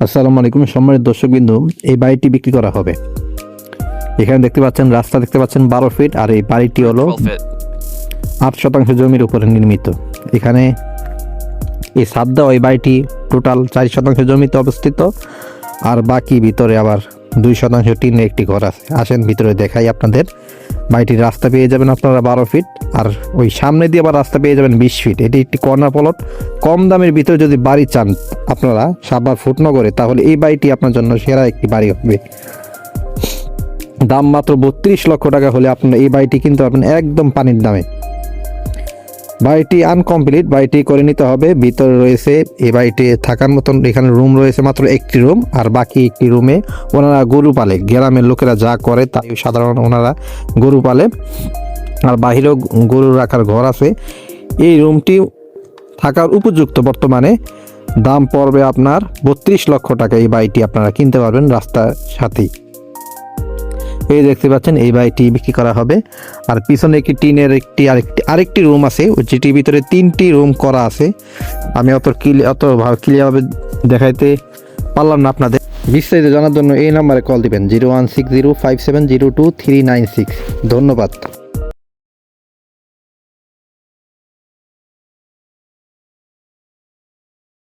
আসসালামু আলাইকুম সম্মানিত দর্শক বিন্দু এই বাড়িটি বিক্রি করা হবে। এখানে দেখতে পাচ্ছেন রাস্তা দেখতে পাচ্ছেন বারো ফিট আর এই বাড়িটি হলো আট শতাংশ জমির উপরে নির্মিত। এখানে এই সাদ দেওয়া এই বাড়িটি টোটাল চার শতাংশ জমিতে অবস্থিত আর বাকি ভিতরে আবার দুই শতাংশ টিনের একটি ঘর আছে। আসেন ভিতরে দেখাই আপনাদের। বাড়িটির রাস্তা পেয়ে যাবেন আপনারা বারো ফিট আর ওই সামনে দিয়ে আবার রাস্তা পেয়ে যাবেন বিশ ফিট এটি একটি কর্নার প্লট কম দামের ভিতরে যদি বাড়ি চান আপনারা সাবার ফুটনগরে, তাহলে এই বাড়িটি আপনার জন্য সেরা একটি বাড়ি হবে। দাম মাত্র বত্রিশ লক্ষ টাকা হলে আপনারা এই বাড়িটি কিন্তু আপনি একদম পানির দামে। বাড়িটি আনকমপ্লিট, বাড়িটি করে নিতে হবে। ভিতরে রয়েছে এই বাড়িটি থাকার মতন, এখানে রুম রয়েছে মাত্র একটি রুম আর বাকি একটি রুমে ওনারা গরু পালে। গ্রামের লোকেরা যা করে তাই সাধারণ ওনারা গরু পালে। আর বাহিরেও গরু রাখার ঘর আছে। এই রুমটি থাকার উপযুক্ত বর্তমানে। দাম পড়বে আপনার বত্রিশ লক্ষ টাকা। এই বাড়িটি আপনারা কিনতে পারবেন রাস্তার সাথেই। এই দেখতে পাচ্ছেন, এই বাড়িটি বিক্রি করা হবে। আর পিছনে একটি টিনের একটি আরেকটি আরেকটি রুম আছে যেটির ভিতরে তিনটি রুম করা আছে। আমি অত ক্লিয়ার, অত ক্লিয়ারভাবে দেখাইতে পারলাম না আপনাদের। বিস্তারিত জানার জন্য এই নাম্বারে কল দিবেন, zero one six zero five seven zero two three nine six. ধন্যবাদ।